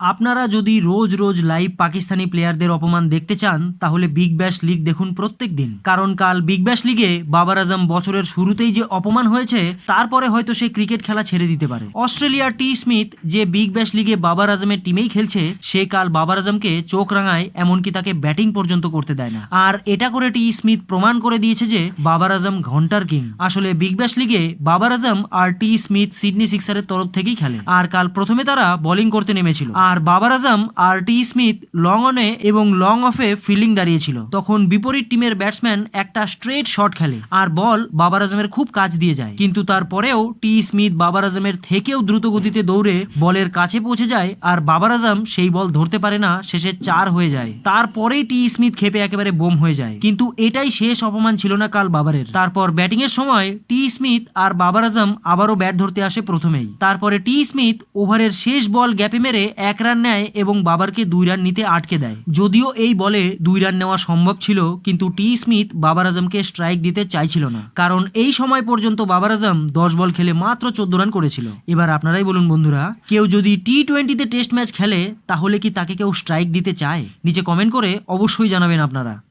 আপনারা যদি রোজ রোজ লাইভ পাকিস্তানি প্লেয়ারদের অপমান দেখতে চান, তাহলে বিগ ব্যাশ লিগ দেখুন প্রত্যেক দিন কারণ কাল বিগ ব্যাশ লিগে বাবার আজম বছরের শুরুতেই যে অপমান হয়েছে, তারপরে হয়তো সে ক্রিকেট খেলা ছেড়ে দিতে পারে। অস্ট্রেলিয়ার টি স্মিথ যে বিগ ব্যাশ লিগে বাবার আজমের টিমেই খেলছে, সে কাল বাবার আজমকে চোখ রাঙায়, এমনকি তাকে ব্যাটিং পর্যন্ত করতে দেয় না। আর এটা করে টি স্মিথ প্রমাণ করে দিয়েছে যে, বাবার আজম ঘণ্টার কিং আসলে বিগ ব্যাশ লিগে বাবার আজম আর টি স্মিথ সিডনি সিক্সারের তরফ থেকেই খেলে। আর কাল প্রথমে তারা বোলিং করতে নেমেছিল। আর বাবার আজম আর টি স্মিথ লং অনে এবং লং অফে ফিল্ডিং দাঁড়িয়েছিল। তখন বিপরীত টিমের ব্যাটসম্যান একটা স্ট্রেট শট খেলে আর বল বাবার আজমের খুব কাছ দিয়ে যায়। কিন্তু তারপরেও টি স্মিথ বাবার আজমের থেকেও দ্রুত গতিতে দৌড়ে বলের কাছে পৌঁছে যায় আর বাবার আজম সেই বল ধরতে পারে না, শেষে চার হয়ে যায়। তারপরেই টি স্মিথ খেপে একেবারে বোম হয়ে যায়। কিন্তু এটাই শেষ অপমান ছিল না কাল বাবারের। তারপর ব্যাটিং এর সময় টি স্মিথ আর বাবার আজম আবারও ব্যাট ধরতে আসে প্রথমেই। তারপরে টি স্মিথ ওভারের শেষ বল গ্যাপে মেরে এক রান নেয় এবং বাবারকে দুই রান নিতে আটকে দেয়। যদিও এই বলে দুই রান নেওয়া সম্ভব ছিল, কিন্তু টি. স্মিথ বাবার আজমকে স্ট্রাইক দিতে চাইছিল না। কারণ এই সময় পর্যন্ত বাবার আজম দশ বল খেলে মাত্র চোদ্দ রান করেছিল। এবার আপনারাই বলুন বন্ধুরা, কেউ যদি টি টোয়েন্টিতে টেস্ট ম্যাচ খেলে, তাহলে কি তাকে কেউ স্ট্রাইক দিতে চায়? নিচে কমেন্ট করে অবশ্যই জানাবেন আপনারা।